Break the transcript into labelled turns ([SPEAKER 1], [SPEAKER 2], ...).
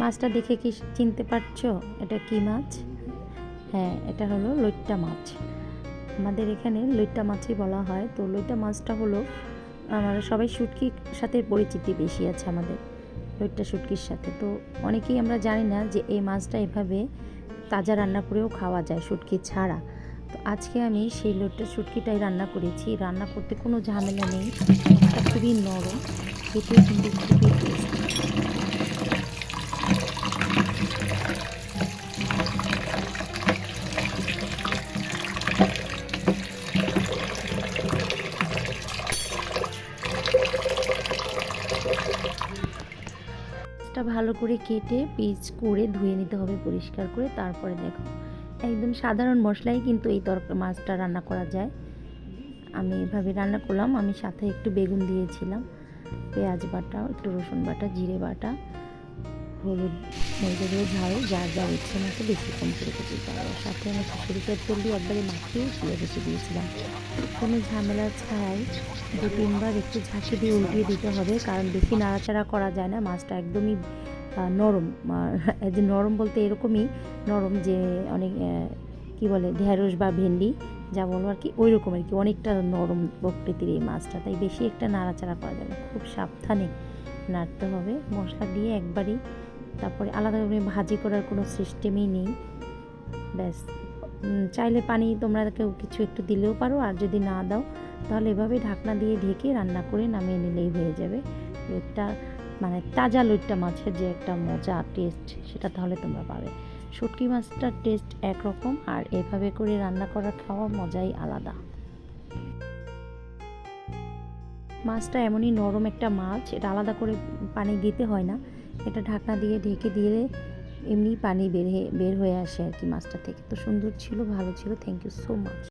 [SPEAKER 1] মাছটা দেখে কি চিনতে পারছ? এটা কি মাছ? হ্যাঁ এটা হলো লইট্টা মাছ। আমাদের এখানে লইট্টা মাছই বলা হয়। তো লইট্টা মাছটা হলো, আমরা সবাই শুটকির সাথে পরিচিতি বেশি আছে আমাদের, লইট্টা শুটকির সাথে। তো অনেকেই আমরা জানি না যে এই মাছটা এভাবে তাজা রান্না করেও খাওয়া যায়, শুটকি ছাড়া। তো আজকে আমি সেই লইট্টা শুটকিটাই রান্না করেছি। রান্না করতে কোনো ঝামেলা নেই খুবই নরম, খেতেও কিন্তু খুবই টেস্টি মাছটা ভালো করে কেটে পিচ করে ধুয়ে নিতে হবে পরিষ্কার করে, তারপরে দেখো, একদম সাধারণ মশলাই কিন্তু এই তরকারি মাছটা রান্না করা যায়। আমি এভাবে রান্না করলাম, আমি সাথে একটু বেগুন দিয়েছিলাম, পেঁয়াজ বাটা, একটু রসুন বাটা, জিরে বাটা। হলুদ মরিচের ঝাল, যা যা ইচ্ছে মতো বেশি কম করে দিতে পারো। সাথে আমি সরিষার তেল দিয়ে একবারে মাখিয়ে তুলে রেখে দিয়েছিলাম। কোনো ঝামেলা ছাড়াই দু তিনবার একটু ঝাঁকি দিয়ে উল্টিয়ে দিতে হবে, কারণ বেশি নাড়াচাড়া করা যায় না, মাছটা একদমই নরম। যে নরম বলতে এরকমই নরম যে অনেক কি বলে, ঢেঁড়স বা ভেন্ডি, যা বলব আর কি ওই রকম আর কি, অনেকটা নরম প্রকৃতির এই মাছটা। তাই বেশি একটা নাড়াচাড়া করা যাবে খুব সাবধানে নাড়তে হবে। মশলা দিয়ে একবারই তারপরে আলাদা করে ভাজি করার কোনো সিস্টেমই নেই। ব্যাস। চাইলে পানি তোমরা কেউ কিছু একটু দিলেও পারো, আর যদি না দাও, তাহলে এভাবে ঢাকনা দিয়ে ঢেকে রান্না করে নামিয়ে নিলেই হয়ে যাবে। একটা মানে তাজা লইট্টা মাছের যে একটা মজা টেস্ট সেটা তাহলে তোমরা পাবে। শুটকি মাছটার টেস্ট একরকম, আর এভাবে করে রান্না করার খাওয়ার মজাই আলাদা। মাছটা এমনই নরম একটা মাছ, এটা আলাদা করে পানি দিতে হয় না। এটা ঢাকনা দিয়ে ঢেকে দিলে এমনি পানি বের হয়ে বের হয়ে আসে আর কি মাছটা থেকে। তো সুন্দর ছিল, ভালো ছিল। Thank you so much